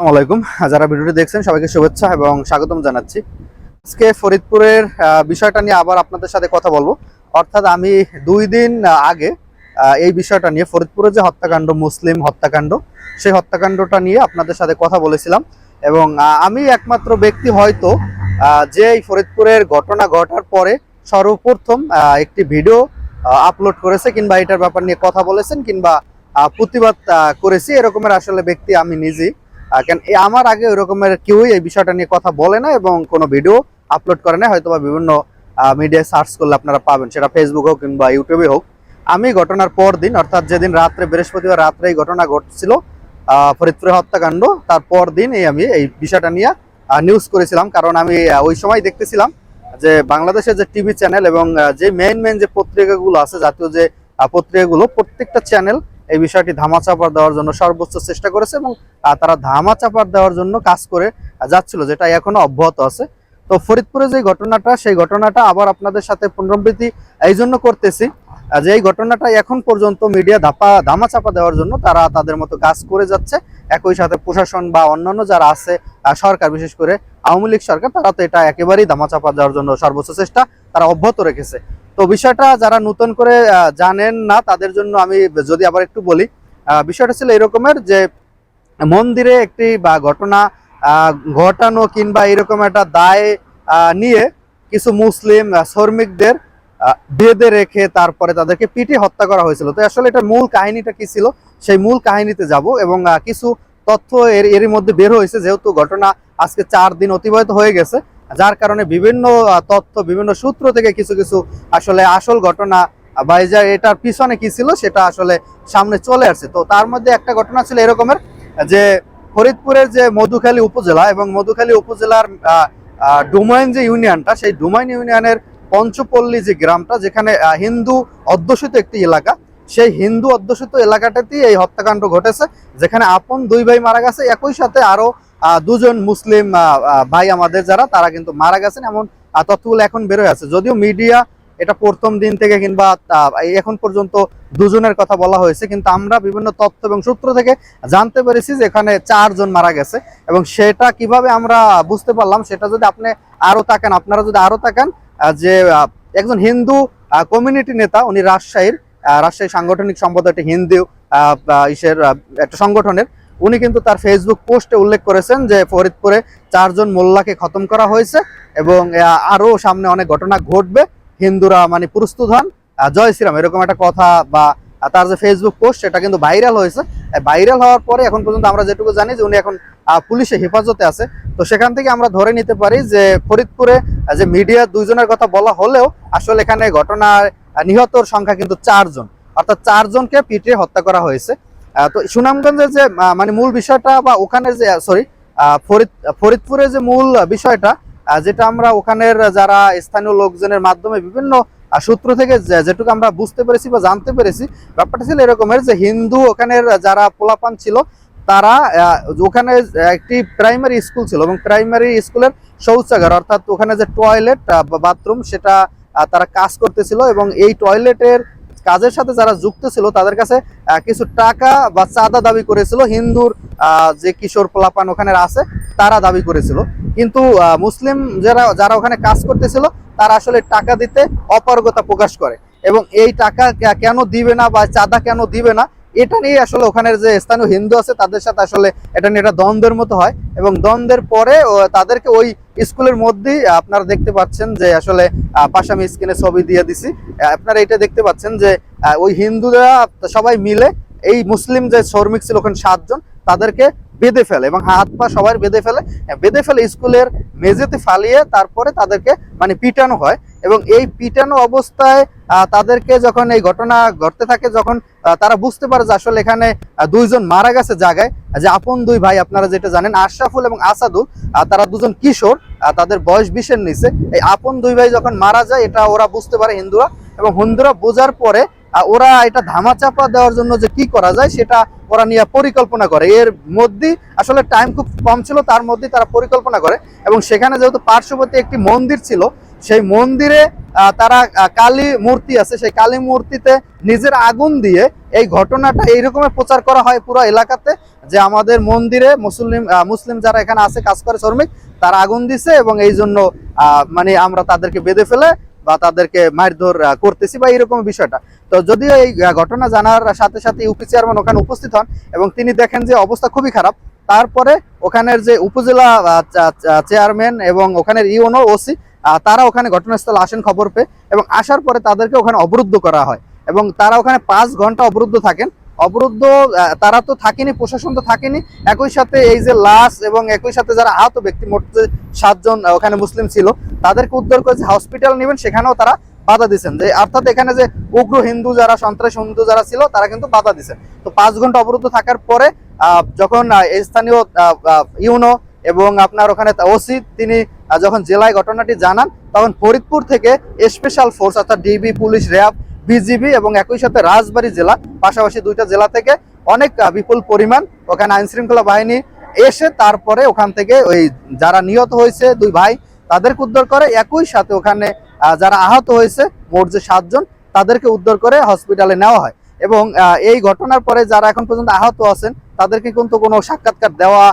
আসসালামু আলাইকুম। যারা ভিডিওটি দেখছেন, সবাইকে শুভেচ্ছা এবং স্বাগতম জানাচ্ছি। আজকে ফরিদপুরের বিষয়টা নিয়ে আবার আপনাদের সাথে কথা বলব। অর্থাৎ আমি দুই দিন আগে এই বিষয়টা নিয়ে ফরিদপুরে যে হত্যাকাণ্ড, মুসলিম হত্যাকাণ্ড, সেই হত্যাকাণ্ডটা নিয়ে আপনাদের সাথে কথা বলেছিলাম। এবং আমি একমাত্র ব্যক্তি হয়তো যে এই ফরিদপুরের ঘটনা ঘটার পরে সর্বপ্রথম একটি ভিডিও আপলোড করেছে কিংবা এটার ব্যাপার নিয়ে কথা বলেছেন কিংবা প্রতিবাদ করেছি। এরকমের আসলে ব্যক্তি আমি নিজেই। কেন আমার আগে ওই রকমের কেউই এই বিষয়টা নিয়ে কথা বলে না এবং কোনো ভিডিও আপলোড করে না হয়তো বিভিন্ন মিডিয়ায় সার্চ করলে আপনারা পাবেন। সেটা ফেসবুক হোক কিংবা ইউটিউবে হোক। আমি ঘটনার পর দিন, অর্থাৎ যেদিন রাত্রে, বৃহস্পতিবার রাত্রে এই ঘটনা ঘটছিল ফরিদপুরে হত্যাকাণ্ড, তার পর দিন এই আমি এই বিষয়টা নিয়ে নিউজ করেছিলাম। কারণ আমি ওই সময় দেখতেছিলাম যে বাংলাদেশের যে টিভি চ্যানেল এবং যে মেইন মেইন যে পত্রিকাগুলো আছে, জাতীয় যে পত্রিকাগুলো, প্রত্যেকটা চ্যানেল এই বিষয়টি ধামা চাপা দেওয়ার জন্য সর্বোচ্চ চেষ্টা করেছে এবং তারা ধামা চাপা দেওয়ার জন্য কাজ করে যাচ্ছিল যেটা এখনও অব্যাহত আছে। তো ফরিদপুরে যে ঘটনাটা, সেই ঘটনাটা আবার আপনাদের সাথে পুনরাবৃত্তি এই জন্য করতেছি। যে এই ঘটনাটা এখন পর্যন্ত মিডিয়া ধাপা ধামা চাপা দেওয়ার জন্য তারা তাদের মতো কাজ করে যাচ্ছে। একই সাথে প্রশাসন বা অন্যান্য যারা আছে সরকার, বিশেষ করে আওয়ামী লীগ সরকার, তারা তো এটা একেবারেই ধামা চাপা দেওয়ার জন্য সর্বোচ্চ চেষ্টা তারা অব্যাহত রেখেছে। তো বিষয়টা যারা নতুন করে জানেন না, তাদের জন্য আমি যদি আবার একটু বলি বিষয়টা ছিল এরকমের যে মন্দিরে একটি, বা ঘটনা ঘটানো কিংবা এরকম একটা দায় নিয়ে কিছু মুসলিম শ্রমিকদের বেঁধে রেখে তারপরে তাদেরকে পিটে হত্যা করা হয়েছিল। তো আসলে এটা মূল কাহিনীটা কি ছিল? সেই মূল কাহিনীতে যাব এবং কিছু তথ্য এর, এরই মধ্যে বের হয়েছে, যেহেতু ঘটনা আজকে চার দিন অতিবাহিত হয়ে গেছে। যার কারণে বিভিন্ন তথ্য, বিভিন্ন সূত্র থেকে কিছু কিছু আসলে আসল ঘটনা বা এটার পিছনে কি ছিল সেটা আসলে সামনে চলে আসছে। তো তার মধ্যে একটা ঘটনা ছিল এরকমের, যে ফরিদপুরের যে মধুখালী উপজেলা এবং মধুখালী উপজেলার ডুমাইন যে ইউনিয়নটা, সেই ডুমাইন ইউনিয়নের পঞ্চপল্লী যে গ্রামটা যেখানে হিন্দু অধ্যুষিত একটি এলাকা সেই হিন্দু অধ্যুষিত এলাকাটাতেই এই হত্যাকাণ্ড ঘটেছে যেখানে আপন দুই ভাই মারা গেছে। একই সাথে আরও আহ, দুজন মুসলিম ভাই আমাদের যারা তারা কিন্তু মারা গেছেন এমন তথ্যগুলো এখন বেরোয় আছে। যদিও মিডিয়া এটা প্রথম দিন থেকে কিংবা এখন পর্যন্ত দুজনের কথা বলা হয়েছে কিন্তু আমরা বিভিন্ন তথ্য এবং সূত্র থেকে জানতে পেরেছি যে এখানে চারজন মারা গেছে এবং সেটা কীভাবে আমরা বুঝতে পারলাম সেটা যদি আপনি আরও তাকান আপনারা যদি আরও তাকান যে একজন হিন্দু কমিউনিটি নেতা, উনি রাজশাহীর রাজশাহী সাংগঠনিক সম্পাদক হিন্দু ইসের একটা সংগঠনের। উনি কিন্তু তার ফেসবুক পোস্টে উল্লেখ করেছেন যে ফরিদপুরে চারজন মোল্লাকে খতম করা হয়েছে এবং আরও আরও সামনে অনেক ঘটনা ঘটবে। হিন্দুরা মানে প্রস্তুত হন। জয় শ্রীরাম, এরকম একটা কথা বা আহ, তার যে ফেসবুক পোস্ট সেটা কিন্তু ভাইরাল হয়েছে। ভাইরাল হওয়ার পরে এখন পর্যন্ত আমরা যেটুকু জানি যে উনি এখন আহ, পুলিশের হেফাজতে আছে। তো সেখান থেকে আমরা ধরে নিতে পারি যে ফরিদপুরে যে মিডিয়া দুইজনের কথা বলা হলেও আসলে এখানে ঘটনার নিহতর সংখ্যা কিন্তু চারজন। অর্থাৎ চারজনকে পিটিয়ে হত্যা করা হয়েছে। তো সুনামগঞ্জের যে মানে মূল বিষয়টা বা ওখানে যে সরি ফরিদ ফরিদপুরে যে মূল বিষয়টা যেটা আমরা ওখানের যারা স্থানীয় লোকজনের মাধ্যমে বিভিন্ন আহ, সূত্র থেকে যেটুকু আমরা বুঝতে পেরেছি বা জানতে পেরেছি ব্যাপারটা ছিল এরকমের যে হিন্দু ওখানের যারা পোলাপান ছিল তারা ওখানে একটি প্রাইমারি স্কুল ছিল এবং প্রাইমারি স্কুলের শৌচাগার অর্থাৎ ওখানে যে টয়লেট বাথরুম সেটা তারা কাজ করতেছিল এবং এই টয়লেটের কাজের সাথে যারা যুক্ত ছিল তাদের কাছে কিছু টাকা বা চাঁদা দাবি করেছিল। হিন্দুর যে কিশোর পোলাপান ওখানে আছে তারা দাবি করেছিল। কিন্তু মুসলিম যারা যারা ওখানে কাজ করতেছিল তারা আসলে টাকা দিতে অপারগতা প্রকাশ করে। এবং এই টাকা কেন দিবে না বা চাঁদা কেন দিবে না এটা নিয়ে আসলে ওখানের যে স্থানীয় হিন্দু আছে তাদের সাথে আসলে এটা নিয়ে একটা দ্বন্দ্বের মতো হয়। এবং দ্বন্দ্বের পরে তাদেরকে ওই স্কুলের মধ্যেই আপনারা দেখতে পাচ্ছেন যে আসলে আহ, পাশে আমি স্ক্রিনে ছবি দিয়ে দিছি। আপনারা এটা দেখতে পাচ্ছেন যে ওই হিন্দুরা সবাই মিলে এই মুসলিম যে শ্রমিক ছিল ওখানে সাতজন তাদেরকে বেঁধে ফেলে এবং হাত পা সবাই বেঁধে ফেলে। বেঁধে ফেলে স্কুলের মেঝেতে ফালিয়ে তারপরে তাদেরকে মানে পিটানো হয় এবং এই পিটানো অবস্থায় তাদেরকে যখন এই ঘটনা ঘটতে থাকে, যখন তারা বুঝতে পারে যে আসলে এখানে দুইজন মারা গেছে জায়গায়, যে আপন দুই ভাই আপনারা যেটা জানেন, আশরাফুল এবং আসাদুল তারা দুজন কিশোর তাদের বয়স বিশের নিচে। এই আপন দুই ভাই যখন মারা যায়, এটা ওরা বুঝতে পারে হিন্দুরা এবং হিন্দুরা বোঝার পরে ওরা এটা ধামাচাপা দেওয়ার জন্য যে কি করা যায় সেটা ওরা নিয়ে পরিকল্পনা করে। এর মধ্যেই আসলে টাইম খুব কম ছিল, তার মধ্যেই তারা পরিকল্পনা করে এবং সেখানে যেহেতু পার্শ্ববর্তী একটি মন্দির ছিল, সেই মন্দিরে তারা কালী মূর্তি আছে, সেই কালী মূর্তিতে নিজের আগুন দিয়ে এই ঘটনাটা এইরকমের প্রচার করা হয় পুরো এলাকাতে যে আমাদের মন্দিরে মুসলিম মুসলিম যারা এখানে আছে, কাজ করে শ্রমিক, তারা আগুন দিছে এবং এই জন্য মানে আমরা তাদেরকে বেঁধে ফেলে বা তাদেরকে মারধর করতেছি বা এরকম বিষয়টা। তো যদিও এই ঘটনা জানার সাথে সাথে ইউপি চেয়ারম্যান ওখানে উপস্থিত হন এবং তিনি দেখেন যে অবস্থা খুবই খারাপ। তারপরে ওখানের যে উপজেলা চেয়ারম্যান এবং ওখানের ইউনো ওসি তারা ওখানে ঘটনাস্থলে আসেন খবর পেয়ে এবং আসার পরে তাদেরকে ওখানে অবরুদ্ধ করা হয়। এবং তারা ওখানে পাঁচ ঘণ্টা অবরুদ্ধ থাকেন। অবরুদ্ধ তারা তো থাকেনি, প্রশাসন তো থাকেনি। একই সাথে এই যে লাশ এবং একই সাথে যারা আহত ব্যক্তি, মোট যে সাতজন ওখানে মুসলিম ছিল, তাদেরকে উদ্ধার করে যে হসপিটাল নেবেন, সেখানেও তারা বাধা দিচ্ছেন যে অর্থাৎ এখানে যে উগ্র হিন্দু যারা, সন্ত্রাস হিন্দু যারা ছিল, তারা কিন্তু বাধা দিচ্ছেন তো পাঁচ ঘণ্টা অবরুদ্ধ থাকার পরে যখন স্থানীয় ইউনো এবং আপনার ওখানে ওসি, তিনি যখন জেলায় ঘটনাটি জানান, তখন ফরিদপুর থেকে স্পেশাল ফোর্স অর্থাৎ ডিবি পুলিশ, র্যাব বিজিবি এবং একই সাথে রাজবাড়ী জেলা, পাশাপাশি দুইটা জেলা থেকে অনেক বিপুল পরিমাণ ওখানে আইন শৃঙ্খলা বাহিনী এসে তারপরে ওখান থেকে ওই যারা নিহত হয়েছে দুই ভাই তাদেরকে উদ্ধার করে। একই সাথে ওখানে যারা আহত হয়েছে, মোট যে সাতজন, তাদেরকে উদ্ধার করে হসপিটালে নেওয়া হয়। এবং এই ঘটনার পরে যারা এখন পর্যন্ত আহত আছেন, তাদেরকে কিন্তু কোনো সাক্ষাৎকার দেওয়া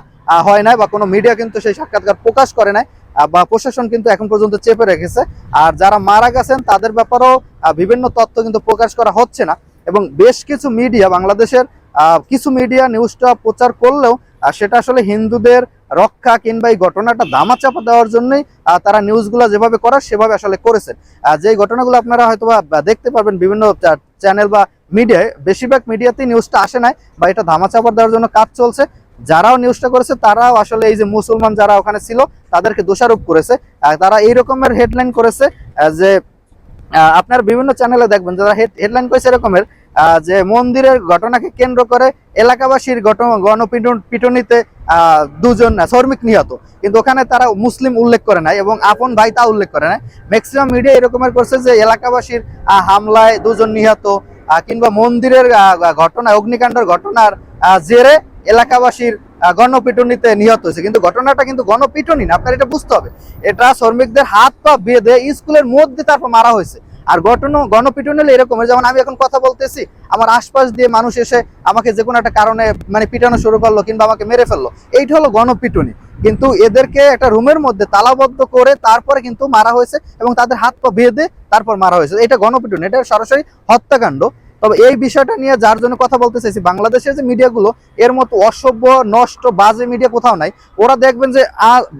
হয় নাই বা কোনো মিডিয়া কিন্তু সেই সাক্ষাৎকার প্রকাশ করে নাই। বা প্রশাসন কিন্তু এখন পর্যন্ত চেপে রেখেছে। আর যারা মারা গেছেন, তাদের ব্যাপারেও বিভিন্ন তথ্য কিন্তু প্রকাশ করা হচ্ছে না। এবং বেশ কিছু মিডিয়া, বাংলাদেশের কিছু মিডিয়া নিউজটা প্রচার করলেও সেটা আসলে হিন্দুদের রক্ষা কিংবা এই ঘটনাটা দামাচাপা দেওয়ার জন্যই তারা নিউজগুলো যেভাবে করার সেভাবে আসলে করেছেন। যে ঘটনাগুলো আপনারা হয়তো দেখতে পারবেন বিভিন্ন চ্যানেল বা মিডিয়ায়, বেশিরভাগ মিডিয়াতেই নিউজটা আসে নাই, বা এটা ধামাচাপা দেওয়ার জন্য কাজ চলছে। যারাও নিউজটা করেছে, তারাও আসলে এই যে মুসলমান যারা ওখানে ছিল, তাদেরকে দোষারোপ করেছে। তারা এই রকমের হেডলাইন করেছে যে আপনার বিভিন্ন চ্যানেলে দেখবেন, যারা হেডলাইন করেছে এরকমের যে মন্দিরের ঘটনাকে কেন্দ্র করে এলাকাবাসীর গণপিটন, পিটনিতে দুজন শ্রমিক নিহত। কিন্তু ওখানে তারা মুসলিম উল্লেখ করে নাই এবং আপন ভাই তা উল্লেখ করে নাই। ম্যাক্সিমাম মিডিয়া এরকমের করছে যে, এলাকাবাসীর হামলায় দুজন নিহত কিংবা মন্দিরের ঘটনা, অগ্নিকাণ্ডের ঘটনার জেরে এলাকাবাসীর গণপিটুনিতে নিহত হয়েছে। কিন্তু ঘটনাটা কিন্তু গণপিটুনি না, আপনার এটা বুঝতে হবে। এটা শ্রমিকদের হাত পা বেঁধে স্কুলের মধ্যে তারপর মারা হয়েছে। আর ঘটনা, গণপিটুনি হলে এরকম যেমন আমি এখন কথা বলতেছি, আমার আশপাশ দিয়ে মানুষ এসে আমাকে যে কোনো একটা কারণে মানে পিটানো শুরু করল কিংবা আমাকে মেরে ফেলল, এইটা হলো গণপিটুনি। কিন্তু এদেরকে একটা রুমের মধ্যে তালাবদ্ধ করে তারপরে কিন্তু মারা হয়েছে এবং তাদের হাত পা বেঁধে তারপর মারা হয়েছে। এটা গণপিটুনি, এটা সরাসরি হত্যাকাণ্ড। তবে এই বিষয়টা নিয়ে যার জন্য কথা বলতে চাইছি, বাংলাদেশের যে মিডিয়াগুলো, এর মতো অসভ্য, নষ্ট, বাজে মিডিয়া কোথাও নাই। ওরা দেখবেন যে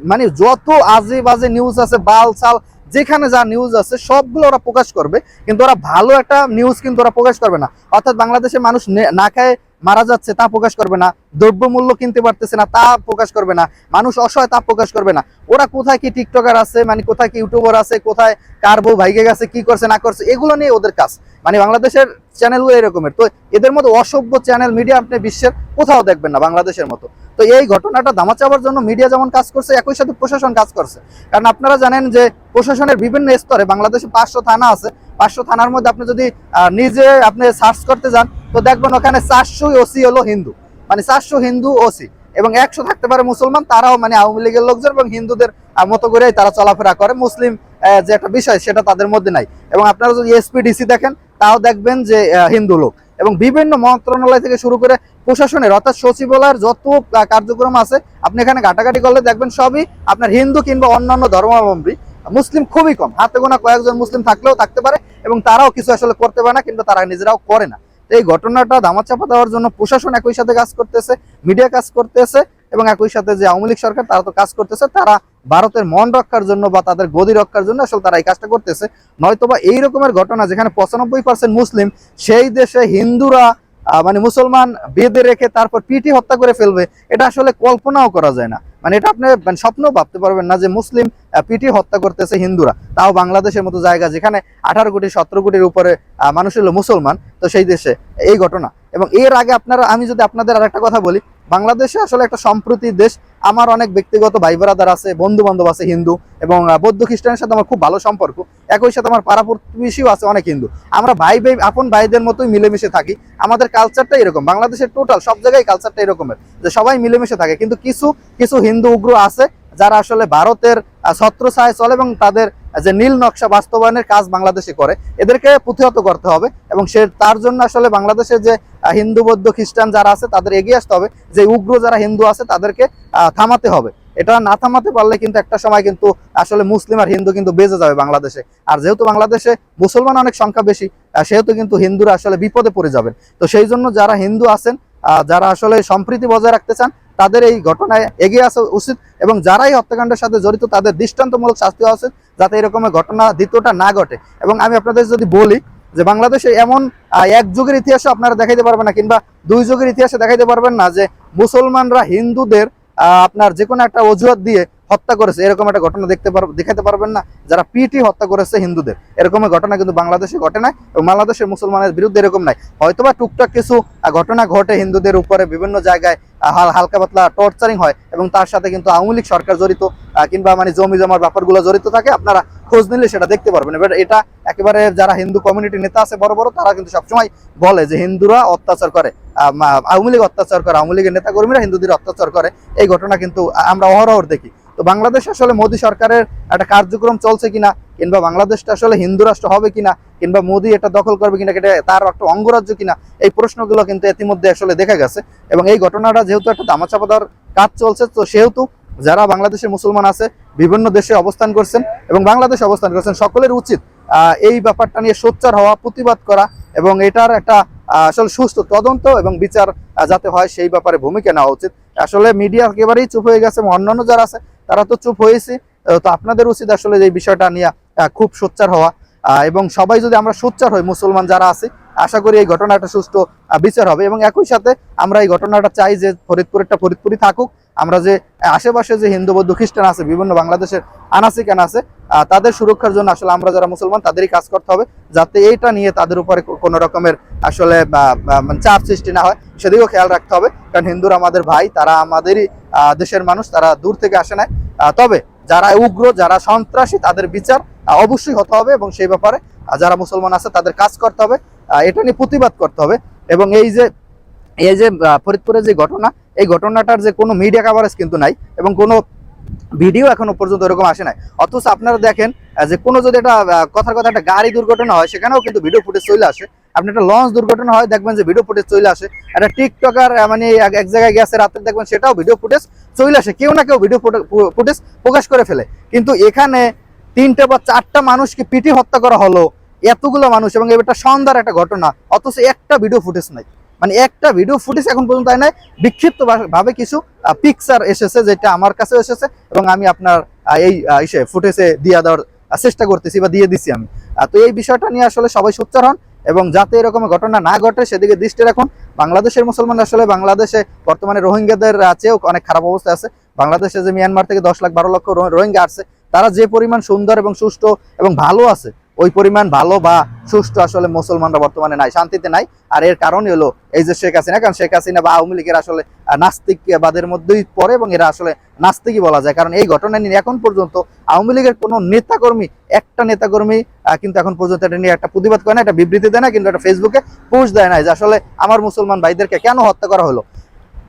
মানে যত আজে বাজে নিউজ আছে বাল সাল যেখানে যা নিউজ আছে, সবগুলো ওরা প্রকাশ করবে। কিন্তু ওরা ভালো একটা নিউজ কিন্তু ওরা প্রকাশ করবে না। অর্থাৎ বাংলাদেশের মানুষ নে- না খায়, মারা যাচ্ছে, তা প্রকাশ করবে না। দ্রব্যমূল্য কিনতে পারতেছে না, তা প্রকাশ করবে না। মানুষ অসহায়, তা প্রকাশ করবে না। ওরা কোথায় কি টিকটকার আছে মানে কোথায় কি ইউটিউবার আছে, কোথায় কার বউ ভাইগে গেছে, কি করছে, না করছে, এগুলো নিয়ে ওদের কাজ। মানে বাংলাদেশের চ্যানেলগুলো এরকমের। তো এদের মতো অসভ্য চ্যানেল মিডিয়া আপনি বিশ্বের কোথাও দেখবেন না, বাংলাদেশের মতো। তো এই ঘটনাটা দামাচাবার জন্য মিডিয়া যেমন কাজ করছে, একই সাথে প্রশাসন কাজ করছে। কারণ আপনারা জানেন যে প্রশাসনের বিভিন্ন স্তরে, বাংলাদেশে পাঁচশো থানা আছে, পাঁচশো থানার মধ্যে আপনি যদি নিজে আপনি সার্চ করতে যান, তো দেখবেন ওখানে চারশো ওসি হলো হিন্দু। মানে চারশো হিন্দু ওসি এবং একশো থাকতে পারে মুসলমান, তারাও মানে আওয়ামী লীগের লোকজন এবং হিন্দুদের মতো করেই তারা চলাফেরা করে। মুসলিম যে একটা বিষয়, সেটা তাদের মধ্যে নাই। এবং আপনারা যদি এসপিডিসি দেখেন তাও দেখবেন যে হিন্দু লোক। এবং বিভিন্ন মন্ত্রণালয় থেকে শুরু করে প্রশাসনের, অর্থাৎ সচিবালয়ের যত কার্যক্রম আছে, আপনি এখানে ঘাটাঘাটি করলে দেখবেন সবই আপনার হিন্দু কিংবা অন্যান্য ধর্মাবলম্বী। মুসলিম খুবই কম, হাতে গোনা কয়েকজন মুসলিম থাকলেও থাকতে পারে এবং তারাও কিছু আসলে করতে পারে না কিন্তু তারা নিজেরাও করে না। এই ঘটনাটা দামাচাপা দেওয়ার জন্য প্রশাসন একই সাথে কাজ করতেছে, মিডিয়া কাজ করতেছে এবং একই সাথে যে আওয়ামী লীগ সরকার, তারা তো কাজ করতেছে, তারা ভারতের মন রক্ষার জন্য বা তাদের গদি রক্ষার জন্য আসলে তারা এই কাজটা করতেছে। নয়তোবা এই রকমের ঘটনা যেখানে পঁচানব্বই পার্সেন্ট মুসলিম, সেই দেশে হিন্দুরা মানে মুসলমান বেঁধে রেখে তারপর পিটি হত্যা করে ফেলবে, এটা আসলে কল্পনাও করা যায় না। মানে এটা আপনি স্বপ্ন স্বপ্নও ভাবতে পারবেন না যে মুসলিম পিটি হত্যা করতেছে হিন্দুরা। তাও বাংলাদেশের মতো জায়গা যেখানে আঠারো কোটি, সতেরো কোটির উপরে মানুষ হলো মুসলমান, তো সেই দেশে এই ঘটনা। এবং এর আগে আপনারা, আমি যদি আপনাদের আর একটা কথা বলি, বাংলাদেশে আসলে একটা সম্প্রতি দেশ আমার অনেক ব্যক্তিগত ভাই ব্রাদার আছে বন্ধু বান্ধব আছে হিন্দু এবং বৌদ্ধ খ্রিস্টানের সাথে আমার খুব ভালো সম্পর্ক। একই সাথে আমার পাড়া প্রতিবেশীও আছে অনেক হিন্দু। আমরা ভাই ভাই, আপন ভাইদের মতোই মিলেমিশে থাকি। আমাদের কালচারটা এরকম। বাংলাদেশের টোটাল সব জায়গায় কালচারটা এরকমের। যে সবাই মিলেমিশে থাকে। কিন্তু কিছু কিছু হিন্দু উগ্র আছে, যারা আসলে ভারতের আহ, ছত্রছায়ায় চলে এবং তাদের যে নীল নকশা বাস্তবায়নের কাজ বাংলাদেশে করে। এদেরকে প্রতিহত করতে হবে এবং সে তার জন্য আসলে বাংলাদেশের যে হিন্দু বৌদ্ধ খ্রিস্টান যারা আছে তাদের এগিয়ে আসতে হবে। যে উগ্র যারা হিন্দু আছে তাদেরকে থামাতে হবে। এটা না থামাতে পারলে কিন্তু একটা সময় কিন্তু আসলে মুসলিম আর হিন্দু কিন্তু বেঁচে যাবে বাংলাদেশে। আর যেহেতু বাংলাদেশে মুসলমান অনেক সংখ্যা বেশি সেহেতু কিন্তু হিন্দুরা আসলে বিপদে পড়ে যাবেন। তো সেই জন্য যারা হিন্দু আছেন যারা আসলে সম্প্রীতি বজায় রাখতে চান তাদের এই ঘটনায় এগিয়ে আসা উচিত এবং যারাই হত্যাকাণ্ডের সাথে জড়িত, তাদের দৃষ্টান্তমূলক শাস্তি হওয়া উচিত যাতে এরকমের ঘটনা দ্বিতীয়টা না ঘটে। এবং আমি আপনাদের যদি বলি যে বাংলাদেশে এমন এক যুগের ইতিহাসে আপনারা দেখাইতে পারবেন না কিংবা দুই যুগের ইতিহাসে দেখাইতে পারবেন না যে মুসলমানরা হিন্দুদের আপনার যে কোনো একটা অজুহাত দিয়ে হত্যা করেছে। এরকম একটা ঘটনা দেখতে পার দেখাতে পারবেন না। যারা পিটি হত্যা করেছে হিন্দুদের। এরকমের ঘটনা কিন্তু বাংলাদেশে ঘটে নাই এবং বাংলাদেশের মুসলমানের বিরুদ্ধে এরকম নাই। হয়তোবা টুকটাক কিছু ঘটনা ঘটে হিন্দুদের উপরে বিভিন্ন জায়গায় হাল- হালকা পাতলা টর্চারিং হয় এবং তার সাথে কিন্তু আওয়ামী লীগ সরকার জড়িত কিংবা মানে জমি জমার ব্যাপারগুলো জড়িত থাকে। আপনারা খোঁজ নিলে সেটা দেখতে পারবেন। এবার এটা একেবারে যারা হিন্দু কমিউনিটি নেতা আছে, বড় বড়, তারা কিন্তু সবসময় বলে যে হিন্দুরা অত্যাচার করে। আওয়ামী লীগ অত্যাচার করে। আওয়ামী লীগের নেতা কর্মীরা হিন্দুদের অত্যাচার করে। এই ঘটনা কিন্তু আমরা অহরহর দেখি। তো বাংলাদেশ আসলে মোদী সরকারের একটা কার্যক্রম চলছে কিনা, কিংবা বাংলাদেশটা আসলে হিন্দু রাষ্ট্র হবে কিনা, কিংবা মোদী এটা দখল করবে কিনা এটা তার একটা অঙ্গরাজ্য কিনা, এই প্রশ্নগুলো কিন্তু ইতিমধ্যে আসলে দেখা গেছে। এবং এই ঘটনাটা যেহেতু একটা দামাচাপা দেওয়ার কাজ চলছে, তো সেহেতু যারা বাংলাদেশের মুসলমান আছে, বিভিন্ন দেশে অবস্থান করছেন এবং বাংলাদেশে অবস্থান করছেন, সকলের উচিত এই ব্যাপারটা নিয়ে সোচ্চার হওয়া, প্রতিবাদ করা এবং এটার একটা আসলে সুস্থ তদন্ত এবং বিচার যাতে হয় সেই ব্যাপারে ভূমিকা নেওয়া উচিত। আসলে মিডিয়া একেবারেই চুপ হয়ে গেছে এবং অন্যান্য যারা আছে তারা তো চুপ হয়েছে। তো আপনাদের উচিত আসলে এই বিষয়টা নিয়ে খুব সোচ্চার হওয়া। এবং সবাই যদি আমরা সোচ্চার হই, মুসলমান যারা আছে, আশা করি এই ঘটনাটা সুষ্ঠু বিচার হবে। এবং একই সাথে আমরা এই ঘটনাটা চাই যে ফরিদপুরেরটা ফরিদপুরই থাকুক। আমরা যে আশেপাশে যে হিন্দু, বৌদ্ধ, খ্রিস্টান আছে, বিভিন্ন বাংলাদেশের আনাসি কেন আছে তাদের সুরক্ষার জন্য আসলে আমরা যারা মুসলমান, তাদেরই কাজ করতে হবে। যাতে এইটা নিয়ে তাদের উপরে কোনো রকমের আসলে মানে চাপ সৃষ্টি না হয়। সেদিকেও খেয়াল রাখতে হবে কারণ হিন্দুরা আমাদের ভাই তারা আমাদেরই দেশের মানুষ তারা দূর থেকে আসে না আহ, তবে যারা উগ্র যারা সন্ত্রাসী তাদের বিচার অবশ্যই হতে হবে এবং সেই ব্যাপারে যারা মুসলমান আছে তাদের কাজ করতে হবে। এটা নিয়ে প্রতিবাদ করতে হবে এবং এই যে এই যে ফরিদপুরের যে ঘটনা এই ঘটনাটার যে কোনো মিডিয়া কাভারেজ কিন্তু নাই এবং কোনো ভিডিও এখনও পর্যন্ত এরকম আসে নাই। অথচ আপনারা দেখেন যে কোনো যদি একটা কথার কথা একটা গাড়ি দুর্ঘটনা হয় সেখানেও কিন্তু ভিডিও ফুটেজ চলে আসে। আপনি একটা লঞ্চ দুর্ঘটনা হয়, দেখবেন যে ভিডিও ফুটেজ চলে আসে। একটা টিকটকার মানে এক জায়গায় গেছে রাতে দেখবেন সেটাও ভিডিও ফুটেজ চলে আসে। কেউ না কেউ ভিডিও ফুটেজ প্রকাশ করে ফেলে। কিন্তু এখানে তিনটে বা চারটা মানুষকে পিটি হত্যা করা হলো, এতগুলো মানুষ, এবং এটা সন্ধ্যার একটা ঘটনা। অথচ একটা ভিডিও ফুটেজ নাই। মানে একটা ভিডিও ফুটেজ এখন পর্যন্ত তাই নাই। বিক্ষিপ্ত ভাবে কিছু পিকচার এসেছে যেটা আমার কাছে এসেছে, এবং আমি আপনার এই ফুটেজে দিয়ে দেওয়ার চেষ্টা করতেছি বা দিয়ে দিছি আমি। তো এই বিষয়টা নিয়ে আসলে সবাই সোচ্চার হন। এবং যাতে এরকম ঘটনা না ঘটে, সেদিকে দৃষ্টি রাখুন। বাংলাদেশের মুসলমান আসলে বাংলাদেশে বর্তমানে রোহিঙ্গাদের আছেও অনেক খারাপ অবস্থা আছে। বাংলাদেশে যে মিয়ানমার থেকে দশ লাখ বারো লক্ষ রোহিঙ্গা আসছে, তারা যে পরিমাণ সুন্দর এবং সুষ্ঠু এবং ভালো আছে ওই পরিমাণ ভালো বা সুষ্ঠু আসলে মুসলমানরা বর্তমানে নাই, শান্তিতে নাই। আর এর কারণই হলো এই যে শেখ হাসিনা, কারণ শেখ হাসিনা বা আওয়ামী লীগের আসলে নাস্তিকবাদের মধ্যেই পড়ে এবং এরা আসলে নাস্তিকই বলা যায়। কারণ এই ঘটনা নিয়ে এখন পর্যন্ত আওয়ামী লীগের কোনো নেতাকর্মী, একটা নেতাকর্মী কিন্তু এখন পর্যন্ত এটা নিয়ে একটা প্রতিবাদ করে না, একটা বিবৃতি দেয় না, কিন্তু একটা ফেসবুকে পোস্ট দেয় না যে আসলে আমার মুসলমান ভাইদেরকে কেন হত্যা করা হলো।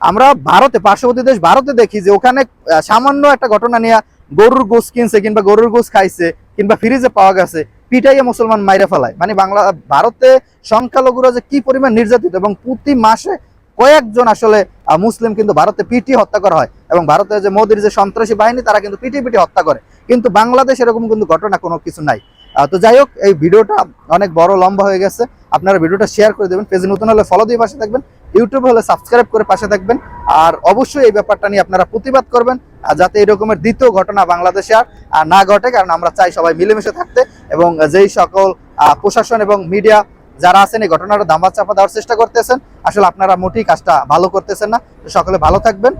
আমরা ভারতে, পার্শ্ববর্তী দেশ ভারতে দেখি যে ওখানে সামান্য একটা ঘটনা নিয়ে গরুর গোস কিনছে কিংবা গরুর গোস খাইছে কিংবা ফ্রিজে পাওয়া গেছে, পিটাইয়ে মুসলমান মাইরে ফেলায়। মানে বাংলা, ভারতে সংখ্যালঘুরা যে কি পরিমাণ নির্যাতিত এবং প্রতি মাসে কয়েকজন আসলে মুসলিম কিন্তু ভারতে পিটি হত্যা করা হয় এবং ভারতের যে মোদির যে সন্ত্রাসী বাহিনী, তারা কিন্তু পিটি পিটি হত্যা করে। কিন্তু বাংলাদেশ এরকম কিন্তু ঘটনা কোনো কিছু নাই। তো যাই হোক, এই ভিডিওটা অনেক বড়, লম্বা হয়ে গেছে। আপনারা ভিডিওটা শেয়ার করে দেবেন। পেজে নতুন হলে ফলো দিয়ে পাশে থাকবেন। ইউটিউবে হলে সাবস্ক্রাইব করে পাশে থাকবেন। আর অবশ্যই এই ব্যাপারটা নিয়ে আপনারা প্রতিবাদ করবেন যাতে এরকমের দ্বিতীয় ঘটনা বাংলাদেশে আর না ঘটে, কারণ আমরা চাই সবাই মিলেমিশে থাকতে এবং যেই সকল প্রশাসন এবং মিডিয়া যারা আছেন, এই ঘটনাটা দামা চাপা দেওয়ার চেষ্টা করতেছেন। আসলে আপনারা মোটেই কাজটা ভালো করতেছেন না। সকলে ভালো থাকবেন।